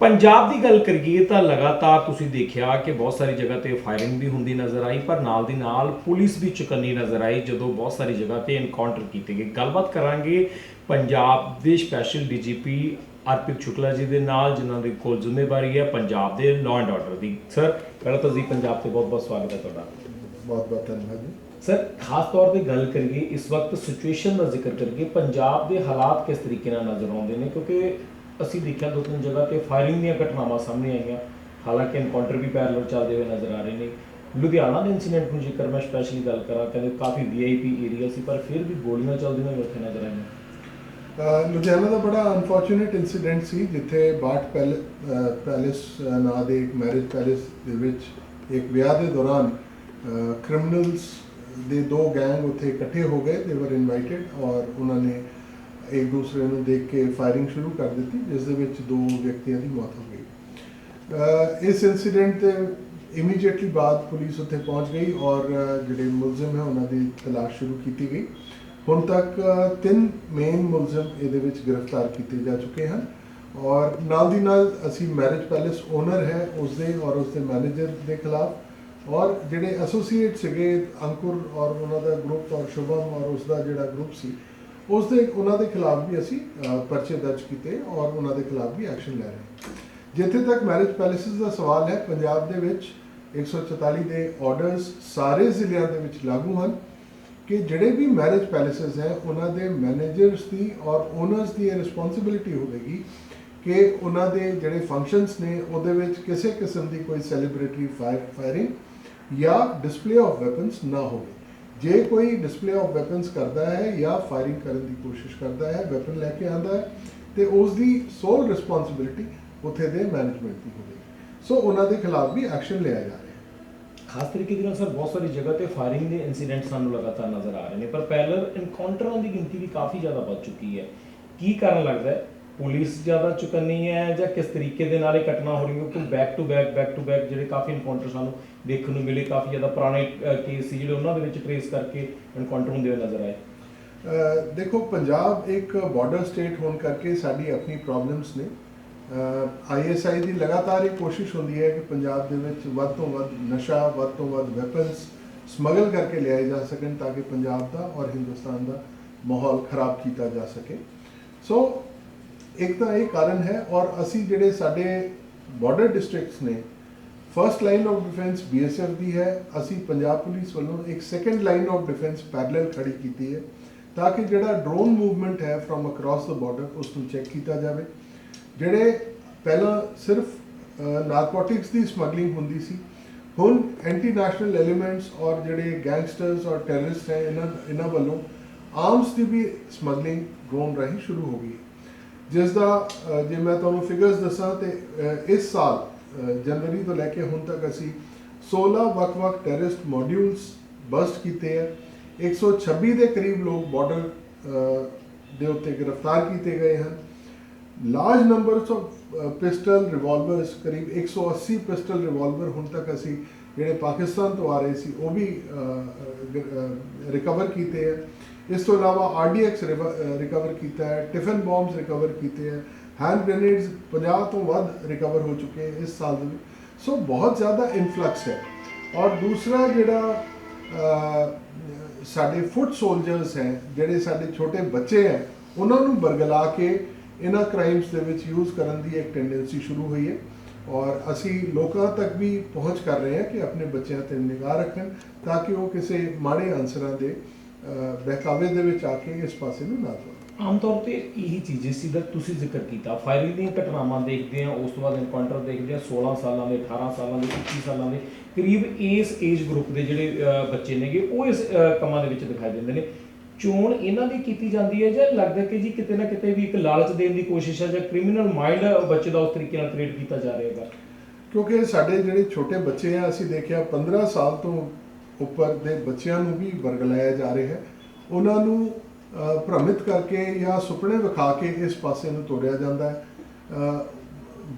ਪੰਜਾਬ ਦੀ ਗੱਲ ਕਰੀਏ ਤਾਂ ਲਗਾਤਾਰ ਤੁਸੀਂ ਦੇਖਿਆ ਕਿ ਬਹੁਤ ਸਾਰੀ ਜਗ੍ਹਾ ਤੇ ਫਾਇਰਿੰਗ ਵੀ ਹੁੰਦੀ ਨਜ਼ਰ ਆਈ ਪਰ ਨਾਲ ਦੀ ਨਾਲ ਪੁਲਿਸ ਵੀ ਚੁਕੰਨੀ ਨਜ਼ਰ ਆਈ ਜਦੋਂ ਬਹੁਤ ਸਾਰੀ ਜਗ੍ਹਾ ਤੇ ਐਨਕਾਊਂਟਰ ਕੀਤੇ ਗਏ। ਗੱਲਬਾਤ ਕਰਾਂਗੇ ਪੰਜਾਬ ਦੇ ਸਪੈਸ਼ਲ ਡੀਜੀਪੀ ਅਰਪਿਤ ਸ਼ੁਕਲਾ ਜੀ ਦੇ ਨਾਲ ਜਿਨ੍ਹਾਂ ਦੇ ਕੋਲ ਜ਼ਿੰਮੇਵਾਰੀ ਹੈ ਪੰਜਾਬ ਦੇ ਲਾਅ ਐਂਡ ਆਰਡਰ ਦੀ। ਸਰ ਪਹਿਲਾਂ ਤਾਂ ਜੀ ਪੰਜਾਬ ਤੇ ਬਹੁਤ ਬਹੁਤ ਸਵਾਗਤ ਹੈ ਤੁਹਾਡਾ। ਬਹੁਤ ਬਹੁਤ ਧੰਨਵਾਦ ਜੀ। ਸਰ ਖਾਸ ਤੌਰ ਤੇ ਗੱਲ ਕਰੀਏ ਇਸ ਵਕਤ ਸਿਚੁਏਸ਼ਨ ਦਾ ਜ਼ਿਕਰ ਕਰੀਏ ਪੰਜਾਬ ਦੇ ਹਾਲਾਤ ਕਿਸ ਤਰੀਕੇ ਨਾਲ ਨਜ਼ਰ ਆਉਂਦੇ ਨੇ? ਕਿਉਂਕਿ ਅਸੀਂ ਦੇਖਿਆ ਦੋ ਤਿੰਨ ਜਗ੍ਹਾ ਤੇ ਫਾਇਰਿੰਗ ਦੀਆਂ ਘਟਨਾਵਾਂ ਸਾਹਮਣੇ ਆਈਆਂ। ਹਾਲਾਂਕਿ ਐਨਕਾਊਂਟਰ ਵੀ ਪੈਰਲਲ ਚੱਲਦੇ ਹੋਏ ਨਜ਼ਰ ਆ ਰਹੇ ਨੇ। ਲੁਧਿਆਣਾ ਦੇ ਇਨਸੀਡੈਂਟ ਨੂੰ ਜੇਕਰ ਮੈਂ ਸਪੈਸ਼ਲੀ ਗੱਲ ਕਰਾਂ, ਕਹਿੰਦੇ ਕਾਫੀ ਵੀਆਈਪੀ ਏਰੀਆ ਸੀ, ਪਰ ਫਿਰ ਵੀ ਗੋਲੀਆਂ ਚੱਲਦੀਆਂ ਹੋਈਆਂ ਉੱਥੇ ਨਜ਼ਰ ਆਈਆਂ। ਲੁਧਿਆਣਾ ਦਾ ਬੜਾ ਅਨਫੋਰਚੂਨੇਟ ਇਨਸੀਡੈਂਟ ਸੀ, ਜਿੱਥੇ ਬਾਟ ਪੈਲ- ਪੈਲੇਸ ਨਾਂ ਦੇ ਇੱਕ ਮੈਰਿਜ ਪੈਲੇਸ ਦੇ ਵਿੱਚ ਇੱਕ ਵਿਆਹ ਦੇ ਦੌਰਾਨ ਕ੍ਰਿਮੀਨਲਸ ਦੇ ਦੋ ਗੈਂਗ ਉੱਥੇ ਇਕੱਠੇ ਹੋ ਗਏ ਦੇ ਵਰ ਇਨਵਾਈਟਡ ਔਰ ਉਹਨਾਂ ਨੇ ਇੱਕ ਦੂਸਰੇ ਨੂੰ ਦੇਖ ਕੇ ਫਾਇਰਿੰਗ ਸ਼ੁਰੂ ਕਰ ਦਿੱਤੀ, ਜਿਸ ਦੇ ਵਿੱਚ ਦੋ ਵਿਅਕਤੀਆਂ ਦੀ ਮੌਤ ਹੋ ਗਈ। ਇਸ ਇਨਸੀਡੈਂਟ ਤੇ ਇਮੀਡੀਏਟਲੀ ਬਾਅਦ ਪੁਲਿਸ ਉੱਥੇ ਪਹੁੰਚ ਗਈ ਔਰ ਜਿਹੜੇ ਮੁਲਜ਼ਮ ਹੈ ਉਹਨਾਂ ਦੀ ਤਲਾਸ਼ ਸ਼ੁਰੂ ਕੀਤੀ ਗਈ। ਹੁਣ ਤੱਕ ਤਿੰਨ ਮੇਨ ਮੁਲਜ਼ਮ ਇਹਦੇ ਵਿੱਚ ਗ੍ਰਿਫਤਾਰ ਕੀਤੇ ਜਾ ਚੁੱਕੇ ਹਨ ਔਰ ਨਾਲ ਦੀ ਨਾਲ ਅਸੀਂ ਮੈਰਿਜ ਪੈਲੇਸ ਓਨਰ ਹੈ ਉਸ ਦੇ ਔਰ ਉਸ ਦੇ ਮੈਨੇਜਰ ਦੇ ਖਿਲਾਫ ਔਰ ਜਿਹੜੇ ਐਸੋਸੀਏਟ ਸੀਗੇ ਅੰਕੁਰ ਔਰ ਉਹਨਾਂ ਦਾ ਗਰੁੱਪ ਔਰ ਸ਼ੁਭਮ ਔਰ ਉਸ ਦਾ ਜਿਹੜਾ ਗਰੁੱਪ ਸੀ ਉਸ ਦੇ ਉਹਨਾਂ ਦੇ ਖਿਲਾਫ ਵੀ ਅਸੀਂ ਪਰਚੇ ਦਰਜ ਕੀਤੇ ਔਰ ਉਹਨਾਂ ਦੇ ਖਿਲਾਫ ਵੀ ਐਕਸ਼ਨ ਲੈ ਰਹੇ ਹਾਂ। ਜਿੱਥੇ ਤੱਕ ਮੈਰਿਜ ਪੈਲੇਸਿਸ ਦਾ ਸਵਾਲ ਹੈ, ਪੰਜਾਬ ਦੇ ਵਿੱਚ 144 ਦੇ ਆਰਡਰਸ ਸਾਰੇ ਜ਼ਿਲ੍ਹਿਆਂ ਦੇ ਵਿੱਚ ਲਾਗੂ ਹਨ ਕਿ ਜਿਹੜੇ ਵੀ ਮੈਰਿਜ ਪੈਲੇਸਿਸ ਹੈ, ਉਹਨਾਂ ਦੇ ਮੈਨੇਜਰਸ ਦੀ ਔਰ ਓਨਰਸ ਦੀ ਇਹ ਰਿਸਪੌਂਸਿਬਿਲਿਟੀ ਹੋਵੇਗੀ ਕਿ ਉਹਨਾਂ ਦੇ ਜਿਹੜੇ ਫੰਕਸ਼ਨਸ ਨੇ, ਉਹਦੇ ਵਿੱਚ ਕਿਸੇ ਕਿਸਮ ਦੀ ਕੋਈ ਸੈਲੀਬ੍ਰਿਟੀ ਫਾਇਰਿੰਗ ਜਾਂ ਡਿਸਪਲੇ ਆਫ ਵੈਪਨਸ ਨਾ ਹੋਵੇ। ਜੇ ਕੋਈ ਡਿਸਪਲੇ ਆਫ ਵੈਪਨਸ ਕਰਦਾ ਹੈ ਜਾਂ ਫਾਇਰਿੰਗ ਕਰਨ ਦੀ ਕੋਸ਼ਿਸ਼ ਕਰਦਾ ਹੈ ਵੈਪਨ ਲੈ ਕੇ ਆਂਦਾ ਹੈ, ਤੇ ਉਸ ਦੀ ਸੋਲ ਰਿਸਪੌਂਸਿਬਿਲਿਟੀ ਉੱਥੇ ਦੇ ਮੈਨੇਜਮੈਂਟ ਦੀ ਹੋਵੇਗੀ। ਸੋ ਉਹਨਾਂ ਦੇ ਖਿਲਾਫ ਵੀ ਐਕਸ਼ਨ ਲਿਆ ਜਾ ਰਿਹਾ ਹੈ। ਖਾਸ ਤਰੀਕੇ ਦੇ ਨਾਲ ਸਰ, ਬਹੁਤ ਸਾਰੀ ਜਗ੍ਹਾ ਤੇ ਫਾਇਰਿੰਗ ਦੇ ਇਨਸੀਡੈਂਟ ਸਾਨੂੰ ਲਗਾਤਾਰ ਨਜ਼ਰ ਆ ਰਹੇ ਨੇ, ਪਰ ਪੈਰਲਲ ਇਨਕਾਊਂਟਰਾਂ ਦੀ ਗਿਣਤੀ ਵੀ ਕਾਫੀ ਜ਼ਿਆਦਾ ਵੱਧ ਚੁੱਕੀ ਹੈ। ਕੀ ਕਾਰਨ ਲੱਗਦਾ ਹੈ? ਪੁਲਿਸ ਜ਼ਿਆਦਾ ਚੁਕੰਨੀ ਹੈ ਜਾਂ ਕਿਸ ਤਰੀਕੇ ਦੇ ਨਾਲ ਇਹ ਘਟਨਾ ਹੋ ਰਹੀ ਹੈ? ਕਿਉਂਕਿ back to back back to back ਜਿਹੜੇ ਕਾਫੀ ਇਨਕਾਊਂਟਰ ਸਾਨੂੰ ਦੇਖਣ ਨੂੰ ਮਿਲੇ, ਕਾਫੀ ਜ਼ਿਆਦਾ ਪੁਰਾਣੇ ਕੇਸ ਸੀ ਜਿਹੜੇ ਉਹਨਾਂ ਦੇ ਵਿੱਚ ਟਰੇਸ ਕਰਕੇ ਇਨਕਾਊਂਟਰ ਹੁੰਦੇ ਹੋਏ ਨਜ਼ਰ ਆਏ। ਦੇਖੋ, ਪੰਜਾਬ ਇੱਕ ਬਾਰਡਰ ਸਟੇਟ ਹੋਣ ਕਰਕੇ ਸਾਡੀ ਆਪਣੀ ਪ੍ਰੋਬਲਮਸ ਨੇ। ਆਈਐਸਆਈ ਦੀ ਲਗਾਤਾਰ ਇਹ ਕੋਸ਼ਿਸ਼ ਹੁੰਦੀ ਹੈ ਕਿ ਪੰਜਾਬ ਦੇ ਵਿੱਚ ਵੱਧ ਤੋਂ ਵੱਧ ਨਸ਼ਾ, ਵੱਧ ਤੋਂ ਵੱਧ ਵੈਪਨਸ ਸਮਗਲ ਕਰਕੇ ਲਿਆਏ ਜਾ ਸਕਣ ਤਾਂ ਕਿ ਪੰਜਾਬ ਦਾ ਔਰ ਹਿੰਦੁਸਤਾਨ ਦਾ ਮਾਹੌਲ ਖਰਾਬ ਕੀਤਾ ਜਾ ਸਕੇ। ਸੋ ਇੱਕ ਤਾਂ ਇਹ ਕਾਰਨ ਹੈ ਔਰ ਅਸੀਂ ਜਿਹੜੇ ਸਾਡੇ ਬਾਰਡਰ ਡਿਸਟ੍ਰਿਕਟਸ ਨੇ first line of defence BSF ਦੀ ਹੈ, ਅਸੀਂ ਪੰਜਾਬ ਪੁਲਿਸ ਵੱਲੋਂ ਇੱਕ second line of defence parallel ਖੜੀ ਕੀਤੀ ਹੈ ਤਾਂ ਕਿ ਜਿਹੜਾ ਡਰੋਨ ਮੂਵਮੈਂਟ ਹੈ ਫਰਮ ਅਕ੍ਰੋਸ ਦ ਬਾਰਡਰ ਉਸ ਨੂੰ ਚੈੱਕ ਕੀਤਾ ਜਾਵੇ। ਜਿਹੜੇ ਪਹਿਲਾਂ ਸਿਰਫ ਨਾਰਕੋਟਿਕਸ ਦੀ ਸਮਗਲਿੰਗ ਹੁੰਦੀ ਸੀ, ਹੁਣ ਐਂਟੀ ਨੈਸ਼ਨਲ ਐਲੀਮੈਂਟਸ ਔਰ ਜਿਹੜੇ ਗੈਂਗਸਟਰਸ ਔਰ ਟੈਰਰਿਸਟ ਹੈ, ਇਹਨਾਂ ਇਹਨਾਂ ਵੱਲੋਂ ਆਰਮਸ ਦੀ ਵੀ ਸਮਗਲਿੰਗ ਡਰੋਨ ਰਾਹੀਂ ਸ਼ੁਰੂ ਹੋ ਗਈ ਹੈ। ਜਿਸ ਦਾ ਜੇ ਮੈਂ ਤੁਹਾਨੂੰ ਫਿਗਰਸ ਦੱਸਾਂ ਤੇ ਇਸ ਸਾਲ ਜਨਵਰੀ ਤੋਂ ਲੈ ਕੇ ਹੁਣ ਤੱਕ ਅਸੀਂ 16 ਵੱਖ-ਵੱਖ ਟੈਰਰਿਸਟ ਮੋਡਿਊਲਸ ਬਸਟ ਕੀਤੇ ਹੈ 126 ਦੇ ਕਰੀਬ ਲੋਕ ਬਾਰਡਰ ਦੇ ਉੱਤੇ ਗ੍ਰਿਫਤਾਰ ਕੀਤੇ ਗਏ ਹਨ। Large numbers of pistol revolvers ਕਰੀਬ 180 ਪਿਸਟਲ ਰਿਵਾਲਵਰ ਹੁਣ ਤੱਕ ਅਸੀਂ ਜਿਹੜੇ ਪਾਕਿਸਤਾਨ ਤੋਂ ਆ ਰਹੇ ਸੀ, ਉਹ ਵੀ ਰਿਕਵਰ ਕੀਤੇ ਹੈ ਇਸ ਤੋਂ ਇਲਾਵਾ ਆਰਡੀਐਕਸ ਰਿਕਵਰ ਕੀਤਾ ਹੈ ਟਿਫਨ ਬੰਬਸ ਰਿਕਵਰ ਕੀਤੇ ਹੈ ਹੈਂਡ ਗ੍ਰੇਨੇਡਸ 50 ਤੋਂ ਵੱਧ ਰਿਕਵਰ ਹੋ ਚੁੱਕੇ ਇਸ ਸਾਲ ਦੇ ਵਿੱਚ। ਸੋ ਬਹੁਤ ਜ਼ਿਆਦਾ ਇਨਫਲਕਸ ਹੈ। ਔਰ ਦੂਸਰਾ ਜਿਹੜਾ ਸਾਡੇ ਫੁੱਟ ਸੋਲਜਰਸ ਹੈ, ਜਿਹੜੇ ਸਾਡੇ ਛੋਟੇ ਬੱਚੇ ਹੈ, ਉਹਨਾਂ ਨੂੰ ਬਰਗਲਾ ਕੇ ਇਹਨਾਂ ਕ੍ਰਾਈਮਸ ਦੇ ਵਿੱਚ ਯੂਜ਼ ਕਰਨ ਦੀ ਇੱਕ ਟੈਂਡੈਂਸੀ ਸ਼ੁਰੂ ਹੋਈ ਹੈ। ਔਰ ਅਸੀਂ ਲੋਕਾਂ ਤੱਕ ਵੀ ਪਹੁੰਚ ਕਰ ਰਹੇ ਹਾਂ ਕਿ ਆਪਣੇ ਬੱਚਿਆਂ ਤੇ ਨਿਗਾਹ ਰੱਖਣ, ਤਾਂ ਕਿ ਉਹ ਕਿਸੇ ਮਾੜੇ ਅਨਸਰਾਂ ਦੇ ਬਹਿਕਾਵੇ ਦੇ ਵਿੱਚ ਆ ਕੇ ਇਸ ਪਾਸੇ ਨੂੰ ਨਾ ਜਾਣ ਆਮ ਤੌਰ ਤੇ ਇਹੀ ਚੀਜ਼ ਸੀ ਦਾ ਤੁਸੀਂ ਜ਼ਿਕਰ ਕੀਤਾ। ਫਾਇਰਿੰਗ ਦੀਆਂ ਘਟਨਾਵਾਂ ਦੇਖਦੇ ਆ ਉਸ ਤੋਂ ਬਾਅਦ ਐਨਕਾਊਂਟਰ ਦੇਖਦੇ ਆ 16 ਸਾਲਾਂ ਦੇ 18 ਸਾਲਾਂ ਦੇ 21 ਸਾਲਾਂ ਦੇ ਕਰੀਬ ਇਸ ਏਜ ਗਰੁੱਪ ਦੇ ਜਿਹੜੇ ਬੱਚੇ ਨੇਗੇ ਉਹ ਇਸ ਕੰਮਾਂ ਦੇ ਵਿੱਚ ਦਿਖਾਈ ਦਿੰਦੇ ਨੇ। ਚੋਣ ਇਹਨਾਂ ਦੀ ਕੀਤੀ ਜਾਂਦੀ ਹੈ ਜਾਂ ਲੱਗਦਾ ਕਿ ਜੀ ਕਿਤੇ ਨਾ ਕਿਤੇ ਵੀ ਇੱਕ ਲਾਲਚ ਦੇਣ ਦੀ ਕੋਸ਼ਿਸ਼ ਹੈ ਜਾਂ ਕ੍ਰਿਮੀਨਲ ਮਾਈਂਡ ਬੱਚੇ ਦਾ ਉਸ ਤਰੀਕੇ ਨਾਲ ਕ੍ਰੀਏਟ ਕੀਤਾ ਜਾ ਰਿਹਾ ਹੈਗਾ? ਕਿਉਂਕਿ ਸਾਡੇ ਜਿਹੜੇ ਛੋਟੇ ਬੱਚੇ ਆ ਅਸੀਂ ਦੇਖਿਆ 15 ਸਾਲ ਤੋਂ ਉੱਪਰ ਦੇ ਬੱਚਿਆਂ ਨੂੰ ਵੀ ਵਰਗਲਾਇਆ ਜਾ ਰਿਹਾ ਹੈ। ਉਹਨਾਂ ਨੂੰ ਅਹ, ਭ੍ਰਮਿਤ ਕਰਕੇ ਜਾਂ ਸੁਪਨੇ ਵਿਖਾ ਕੇ ਇਸ ਪਾਸੇ ਨੂੰ ਤੋੜਿਆ ਜਾਂਦਾ ਹੈ।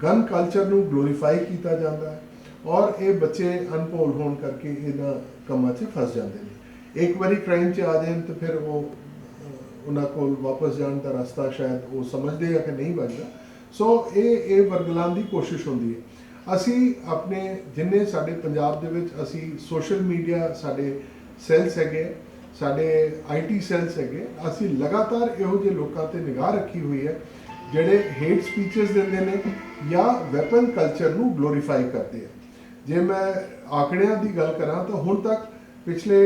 ਗਨ ਕਲਚਰ ਨੂੰ ਗਲੋਰੀਫਾਈ ਕੀਤਾ ਜਾਂਦਾ ਹੈ ਔਰ ਇਹ ਬੱਚੇ ਅਨਪੋਲ ਹੋਣ ਕਰਕੇ ਇਹਨਾਂ ਕੰਮਾਂ 'ਚ ਫਸ ਜਾਂਦੇ ਨੇ। ਇੱਕ ਵਾਰੀ ਕ੍ਰਾਈਮ 'ਚ ਆ ਜਾਣ ਤਾਂ ਫਿਰ ਉਹ ਉਹਨਾਂ ਕੋਲ ਵਾਪਸ ਜਾਣ ਦਾ ਰਸਤਾ ਸ਼ਾਇਦ ਉਹ ਸਮਝਦੇ ਆ ਕਿ ਨਹੀਂ ਬਚਦਾ ਸੋ ਇਹ ਇਹ ਵਰਗਲਾਉਣ ਦੀ ਕੋਸ਼ਿਸ਼ ਹੁੰਦੀ ਹੈ। ਅਸੀਂ ਆਪਣੇ ਜਿੰਨੇ ਸਾਡੇ ਪੰਜਾਬ ਦੇ ਵਿੱਚ ਅਸੀਂ ਸੋਸ਼ਲ ਮੀਡੀਆ ਸਾਡੇ ਸੈੱਲਸ ਹੈਗੇ ਸਾਡੇ ਆਈਟੀ ਸੈੱਲਸ ਹੈਗੇ ਅਸੀਂ ਲਗਾਤਾਰ ਇਹੋ ਜਿਹੇ ਲੋਕਾਂ ਤੇ ਨਿਗਾਹ ਰੱਖੀ ਹੋਈ ਹੈ, ਜਿਹੜੇ ਹੇਟ ਸਪੀਚਸ ਦਿੰਦੇ ਨੇ ਜਾਂ ਵੈਪਨ ਕਲਚਰ ਨੂੰ ਗਲੋਰੀਫਾਈ ਕਰਦੇ ਆ। ਜੇ ਮੈਂ ਆંકੜਿਆਂ ਦੀ ਗੱਲ ਕਰਾਂ ਤਾਂ ਹੁਣ ਤੱਕ ਪਿਛਲੇ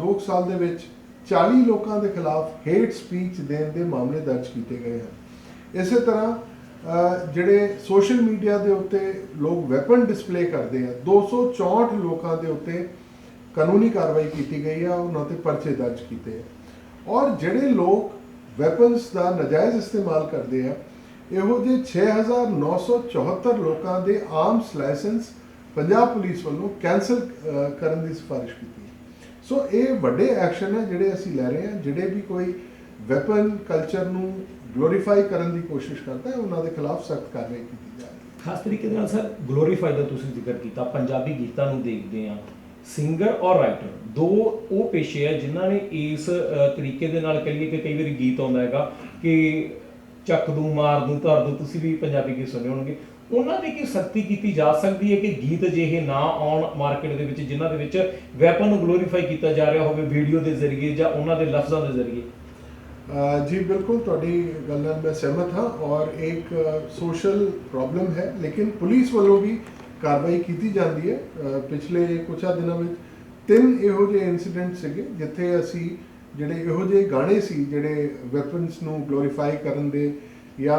2 ਸਾਲ ਦੇ ਵਿੱਚ 40 ਲੋਕਾਂ ਦੇ ਖਿਲਾਫ ਹੇਟ ਸਪੀਚ ਦੇਣ ਦੇ ਮਾਮਲੇ ਦਰਜ ਕੀਤੇ ਗਏ ਹਨ। ਇਸੇ ਤਰ੍ਹਾਂ ਜਿਹੜੇ ਸੋਸ਼ਲ ਮੀਡੀਆ ਦੇ ਉੱਤੇ ਲੋਕ ਵੈਪਨ ਡਿਸਪਲੇ ਕਰਦੇ ਆ 264 ਲੋਕਾਂ ਦੇ ਉੱਤੇ ਕਾਨੂੰਨੀ ਕਾਰਵਾਈ ਕੀਤੀ ਗਈ ਆ, ਉਹਨਾਂ ਤੇ ਪਰਚੇ ਦਰਜ ਕੀਤੇ ਆ। ਔਰ ਜਿਹੜੇ ਲੋਕ ਵੈਪਨਸ ਦਾ ਨਜਾਇਜ਼ ਇਸਤੇਮਾਲ ਕਰਦੇ ਆ, ਇਹੋ ਜਿਹੇ 6974 ਲੋਕਾਂ ਦੇ ਆਰਮਸ ਲਾਇਸੈਂਸ ਪੰਜਾਬ ਪੁਲਿਸ ਵੱਲੋਂ ਕੈਨਸਲ ਕਰਨ ਦੀ ਸਿਫਾਰਿਸ਼ ਕੀਤੀ ਸੋ ਇਹ ਵੱਡੇ ਐਕਸ਼ਨ ਹੈ ਜਿਹੜੇ ਅਸੀਂ ਲੈ ਰਹੇ ਹਾਂ ਜਿਹੜੇ ਵੀ ਕੋਈ ਵੈਪਨ ਕਲਚਰ ਨੂੰ ਗਲੋਰੀਫਾਈ ਕਰਨ ਦੀ ਕੋਸ਼ਿਸ਼ ਕਰਦਾ ਹੈ, ਉਹਨਾਂ ਦੇ ਖਿਲਾਫ ਸਖਤ ਕਾਰਵਾਈ ਕੀਤੀ ਜਾ ਖਾਸ ਤਰੀਕੇ ਦੇ ਨਾਲ ਸਰ, ਗਲੋਰੀਫਾਈ ਦਾ ਤੁਸੀਂ ਜ਼ਿਕਰ ਕੀਤਾ, ਪੰਜਾਬੀ ਗੀਤਾਂ ਨੂੰ ਦੇਖਦੇ ਆ ਸਿੰਗਰ ਔਰ ਰਾਈਟਰ, ਦੋ ਉਹ ਪੇਸ਼ੇ ਆ ਜਿਨ੍ਹਾਂ ਨੇ ਇਸ ਤਰੀਕੇ ਦੇ ਨਾਲ ਕਹੀਏ ਕਿ ਕਈ ਵਾਰੀ ਗੀਤ ਆਉਂਦਾ ਹੈਗਾ ਕਿ ਚੱਕ ਦੂੰ, ਮਾਰ ਦੂੰ, ਧਰ ਦੂੰ, ਤੁਸੀਂ ਵੀ ਪੰਜਾਬੀ ਗੀਤ ਸੁਣੇ ਹੋਣਗੇ। ਉਹਨਾਂ ਦੀ ਕੀ ਸਖਤੀ ਕੀਤੀ ਜਾ ਸਕਦੀ ਹੈ ਕਿ ਗੀਤ ਜਿਹੇ ਨਾ ਆਉਣ ਮਾਰਕੀਟ ਦੇ ਵਿੱਚ, ਜਿਨ੍ਹਾਂ ਦੇ ਵਿੱਚ ਵੈਪਨ ਨੂੰ ਗਲੋਰੀਫਾਈ ਕੀਤਾ ਜਾ ਰਿਹਾ ਹੋਵੇ ਵੀਡੀਓ ਦੇ ਜ਼ਰੀਏ ਜਾਂ ਉਹਨਾਂ ਦੇ ਲਫ਼ਜ਼ਾਂ ਦੇ ਜ਼ਰੀਏ? ਅ, ਜੀ ਬਿਲਕੁਲ ਤੁਹਾਡੀ ਗੱਲ ਨਾਲ ਮੈਂ ਸਹਿਮਤ ਹਾਂ ਔਰ ਇੱਕ ਸੋਸ਼ਲ ਪ੍ਰੋਬਲਮ ਹੈ ਲੇਕਿਨ ਪੁਲਿਸ ਵੱਲੋਂ ਵੀ ਕਾਰਵਾਈ ਕੀਤੀ ਜਾਂਦੀ ਹੈ। ਅ, ਪਿਛਲੇ ਕੁਝਾ ਦਿਨਾਂ ਵਿੱਚ ਤਿੰਨ ਇਹੋ ਜਿਹੇ ਇਨਸੀਡੈਂਟ ਸੀਗੇ ਜਿੱਥੇ ਅਸੀਂ ਜਿਹੜੇ ਇਹੋ ਜਿਹੇ ਗਾਣੇ ਸੀ ਜਿਹੜੇ ਵੈਪਨਸ ਨੂੰ ਗਲੋਰੀਫਾਈ ਕਰਨ ਦੇ ਜਾਂ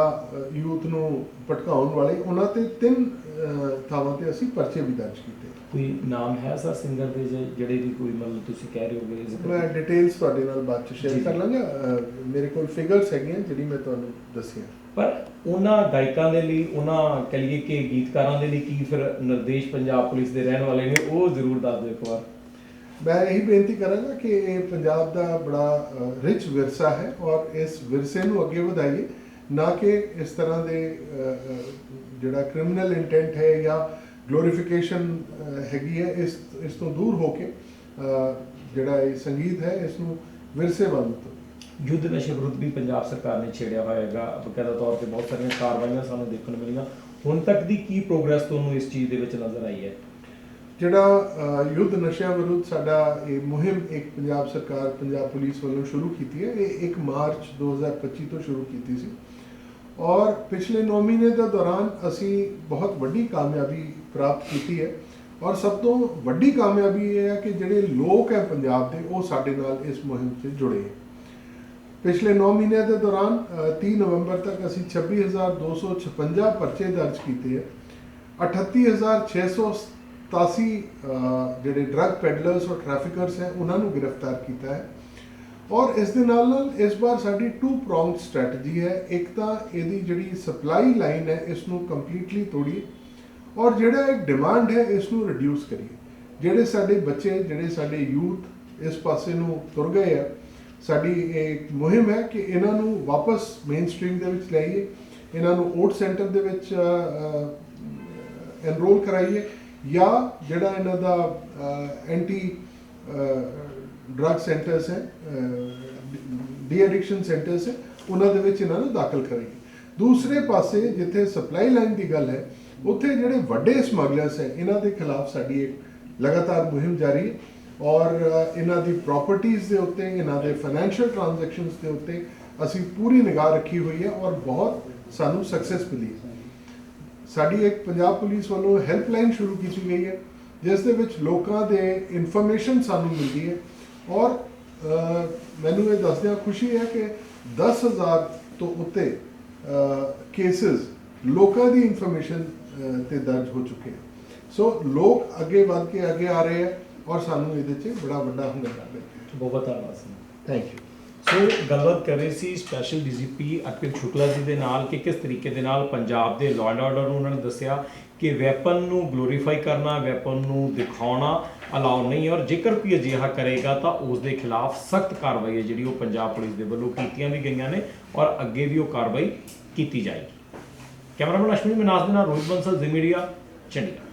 ਯੂਥ ਨੂੰ ਭਟਕਾਉਣ ਵਾਲੇ ਉਹਨਾਂ ਤੇ ਤਿੰਨ ਥਾਵਾਂ ਤੇ ਅਸੀਂ ਪਰਚੇ ਵੀ ਦਰਜ ਕੀਤੇ। ਕੋਈ ਨਾਮ ਹੈ ਸਰ ਸਿੰਗਰ ਦੇ ਜਿਹੜੇ ਵੀ ਕੋਈ ਮਤਲਬ ਤੁਸੀਂ ਕਹਿ ਰਹੇ ਹੋਗੇ ਜ਼ਿਕਰ ਮੈਂ ਡਿਟੇਲਸ ਤੁਹਾਡੇ ਨਾਲ ਬਾਅਦ ਚ ਸ਼ੇਅਰ। ਕਰ ਲਾਂਗਾ। ਮੇਰੇ ਕੋਲ ਫਿਗਰਸ ਹੈਗੀਆਂ ਜਿਹੜੀ ਮੈਂ ਤੁਹਾਨੂੰ ਦੱਸੀਆਂ। ਪਰ ਉਹਨਾਂ ਗਾਇਕਾਂ ਦੇ ਲਈ ਉਹਨਾਂ ਕਹੀਏ ਕਿ ਗੀਤਕਾਰਾਂ ਦੇ ਲਈ ਕੀ ਫਿਰ ਨਿਰਦੇਸ਼ ਪੰਜਾਬ ਪੁਲਿਸ ਦੇ ਰਹਿਣ ਵਾਲੇ ਨੇ ਉਹ ਜ਼ਰੂਰ ਦੱਸ ਦਿਓ ਇੱਕ ਵਾਰ। ਮੈਂ ਇਹੀ ਬੇਨਤੀ ਕਰਾਂਗਾ ਕਿ ਇਹ ਪੰਜਾਬ ਦਾ ਬੜਾ ਰਿਚ ਵਿਰਸਾ ਹੈ ਔਰ ਇਸ ਵਿਰਸੇ ਨੂੰ ਅੱਗੇ ਵਧਾਈਏ। ਨਾ ਕਿ ਇਸ ਤਰ੍ਹਾਂ ਦੇ ਜਿਹੜਾ ਕ੍ਰਿਮੀਨਲ ਇੰਟੈਂਟ ਹੈ ਜਾਂ ਗਲੋਰੀਫਿਕੇਸ਼ਨ ਹੈਗੀ ਹੈ, ਇਸ ਇਸ ਤੋਂ ਦੂਰ ਹੋ ਕੇ ਜਿਹੜਾ ਇਹ ਸੰਗੀਤ ਹੈ, ਇਸ ਨੂੰ ਵਿਰਸੇ ਵੱਲ ਯੁੱਧ ਨਸ਼ੇ ਵਿਰੁੱਧ ਵੀ ਪੰਜਾਬ ਸਰਕਾਰ ਨੇ ਛੇੜਿਆ ਹੋਇਆ ਹੈਗਾ। ਬਕਾਇਦਾ ਤੌਰ ਤੇ ਬਹੁਤ ਸਾਰੀਆਂ ਕਾਰਵਾਈਆਂ ਸਾਨੂੰ ਦੇਖਣ ਨੂੰ ਮਿਲੀਆਂ। ਹੁਣ ਤੱਕ ਦੀ ਕੀ ਪ੍ਰੋਗਰੈਸ ਤੁਹਾਨੂੰ ਇਸ ਚੀਜ਼ ਦੇ ਵਿੱਚ ਨਜ਼ਰ ਆਈ ਹੈ? ਜਿਹੜਾ ਯੁੱਧ ਨਸ਼ਿਆਂ ਵਿਰੁੱਧ ਸਾਡਾ ਇਹ ਮੁਹਿੰਮ ਇੱਕ ਪੰਜਾਬ ਸਰਕਾਰ, ਪੰਜਾਬ ਪੁਲਿਸ ਵੱਲੋਂ ਸ਼ੁਰੂ ਕੀਤੀ ਹੈ, ਇਹ 1 ਮਾਰਚ 2025 ਤੋਂ ਸ਼ੁਰੂ ਕੀਤੀ ਸੀ। ਔਰ ਪਿਛਲੇ 9 ਮਹੀਨੇ ਦੇ ਦੌਰਾਨ ਅਸੀਂ ਬਹੁਤ ਵੱਡੀ ਕਾਮਯਾਬੀ ਪ੍ਰਾਪਤ ਕੀਤੀ ਹੈ। ਔਰ ਸਭ ਤੋਂ ਵੱਡੀ ਕਾਮਯਾਬੀ ਇਹ ਹੈ ਕਿ ਜਿਹੜੇ ਲੋਕ ਹੈ ਪੰਜਾਬ ਦੇ, ਉਹ ਸਾਡੇ ਨਾਲ ਇਸ ਮੁਹਿੰਮ 'ਚ ਜੁੜੇ ਪਿਛਲੇ 9 ਮਹੀਨੇ ਦੇ ਦੌਰਾਨ 3 ਨਵੰਬਰ ਤੱਕ ਅਸੀਂ 26256 ਪਰਚੇ ਦਰਜ ਕੀਤੇ ਹੈ। 38600 87 ਜਿਹੜੇ ਡਰੱਗ ਪੈਡਲਰਸ ਔਰ ਟ੍ਰੈਫਿਕਰਸ ਹੈ, ਉਹਨਾਂ ਨੂੰ ਗ੍ਰਿਫਤਾਰ ਕੀਤਾ ਹੈ। ਔਰ ਇਸ ਦੇ ਨਾਲ ਨਾਲ ਇਸ ਵਾਰ ਸਾਡੀ ਟੂ ਪ੍ਰੋਂਗਡ ਸਟ੍ਰੈਟਜੀ ਹੈ। ਇੱਕ ਤਾਂ ਇਹਦੀ ਜਿਹੜੀ ਸਪਲਾਈ ਲਾਈਨ ਹੈ ਇਸ ਨੂੰ ਕੰਪਲੀਟਲੀ ਤੋੜੀਏ ਔਰ ਜਿਹੜਾ ਇੱਕ ਡਿਮਾਂਡ ਹੈ ਇਸ ਨੂੰ ਰਿਡਿਊਸ ਕਰੀਏ। ਜਿਹੜੇ ਸਾਡੇ ਬੱਚੇ, ਜਿਹੜੇ ਸਾਡੇ ਯੂਥ ਇਸ ਪਾਸੇ ਨੂੰ ਤੁਰ ਗਏ ਆ, ਸਾਡੀ ਇਹ ਮੁਹਿੰਮ ਹੈ ਕਿ ਇਹਨਾਂ ਨੂੰ ਵਾਪਸ ਮੇਨ ਸਟ੍ਰੀਮ ਦੇ ਵਿੱਚ ਲਾਈਏ ਇਹਨਾਂ ਨੂੰ ਓਟ ਸੈਂਟਰ ਦੇ ਵਿੱਚ ਐਨਰੋਲ ਕਰਾਈਏ। ਜਾਂ ਜਿਹੜਾ ਇਹਨਾਂ ਦਾ ਐਂਟੀ ਡਰੱਗ ਸੈਂਟਰਸ ਹੈ ਡੀ ਐਡਿਕਸ਼ਨ ਸੈਂਟਰਸ ਹੈ, ਉਹਨਾਂ ਦੇ ਵਿੱਚ ਇਹਨਾਂ ਨੂੰ ਦਾਖਲ ਕਰੇਗੀ। ਦੂਸਰੇ ਪਾਸੇ ਜਿੱਥੇ ਸਪਲਾਈ ਲਾਈਨ ਦੀ ਗੱਲ ਹੈ, ਉੱਥੇ ਜਿਹੜੇ ਵੱਡੇ ਸਮਗਲਰਸ ਹੈ, ਇਹਨਾਂ ਦੇ ਖਿਲਾਫ ਸਾਡੀ ਇੱਕ ਲਗਾਤਾਰ ਮੁਹਿੰਮ ਜਾਰੀ ਹੈ ਔਰ ਇਹਨਾਂ ਦੀ ਪ੍ਰਾਪਰਟੀਆਂ ਦੇ ਉੱਤੇ, ਇਹਨਾਂ ਦੇ ਫਾਈਨੈਂਸ਼ੀਅਲ ਟ੍ਰਾਂਜੈਕਸ਼ਨਸ ਦੇ ਉੱਤੇ ਅਸੀਂ ਪੂਰੀ ਨਿਗਾਹ ਰੱਖੀ ਹੋਈ ਹੈ ਔਰ ਬਹੁਤ ਸਾਨੂੰ ਸਕਸੈਸ ਮਿਲੀ ਹੈ। ਸਾਡੀ ਇੱਕ ਪੰਜਾਬ ਪੁਲਿਸ ਵੱਲੋਂ ਹੈਲਪਲਾਈਨ ਸ਼ੁਰੂ ਕੀਤੀ ਗਈ ਹੈ ਜਿਸ ਦੇ ਵਿੱਚ ਲੋਕਾਂ ਦੇ ਇਨਫੋਰਮੇਸ਼ਨ ਸਾਨੂੰ ਮਿਲਦੀ ਹੈ। ਔਰ ਮੈਨੂੰ ਇਹ ਦੱਸਦਿਆਂ ਖੁਸ਼ੀ ਹੈ ਕਿ 10000 ਤੋਂ ਉੱਤੇ ਕੇਸਸ ਲੋਕਾਂ ਦੀ ਇਨਫੋਰਮੇਸ਼ਨ ਤੇ ਦਰਜ ਹੋ ਚੁੱਕੇ ਹਨ। ਸੋ ਲੋਕ ਅੱਗੇ ਵੱਧ ਕੇ ਅੱਗੇ ਆ ਰਹੇ ਹੈ ਔਰ ਸਾਨੂੰ ਇਹਦੇ 'ਚ ਬੜਾ ਵੱਡਾ ਹੁਨਰ ਕਰ ਰਹੇ ਬਹੁਤ ਬਹੁਤ ਧੰਨਵਾਦ ਥੈਂਕ ਯੂ ਸੋ ਗੱਲਬਾਤ ਕਰ ਰਹੇ ਸੀ ਸਪੈਸ਼ਲ ਡੀਜੀਪੀ ਅਕਿਲ ਸ਼ੁਕਲਾ ਜੀ ਦੇ ਨਾਲ ਕਿ ਕਿਸ ਤਰੀਕੇ ਦੇ ਨਾਲ ਪੰਜਾਬ ਦੇ ਲਾਅ ਐਂਡ ਆਰਡਰ ਨੂੰ ਉਹਨਾਂ ਨੇ ਦੱਸਿਆ ਕਿ ਵੈਪਨ ਨੂੰ ਗਲੋਰੀਫਾਈ ਕਰਨਾ ਵੈਪਨ ਨੂੰ ਦਿਖਾਉਣਾ ਅਲਾਉ ਨਹੀਂ ਔਰ ਜੇਕਰ ਕੋਈ ਅਜਿਹਾ ਕਰੇਗਾ ਤਾਂ ਉਸ ਦੇ ਖਿਲਾਫ ਸਖਤ ਕਾਰਵਾਈ ਹੈ ਜਿਹੜੀ ਉਹ ਪੰਜਾਬ ਪੁਲਿਸ ਦੇ ਵੱਲੋਂ ਕੀਤੀਆਂ ਵੀ ਗਈਆਂ ਨੇ ਔਰ ਅੱਗੇ ਵੀ ਉਹ ਕਾਰਵਾਈ ਕੀਤੀ ਜਾਏਗੀ। ਕੈਮਰਾਮੈਨ ਅਸ਼ਵਨੀ ਮਨਾਸ ਦੇ ਨਾਲ ਰੋਹਿਤ ਬੰਸਲ ਜ਼ੀ ਮੀਡੀਆ ਚੰਡੀਗੜ੍ਹ।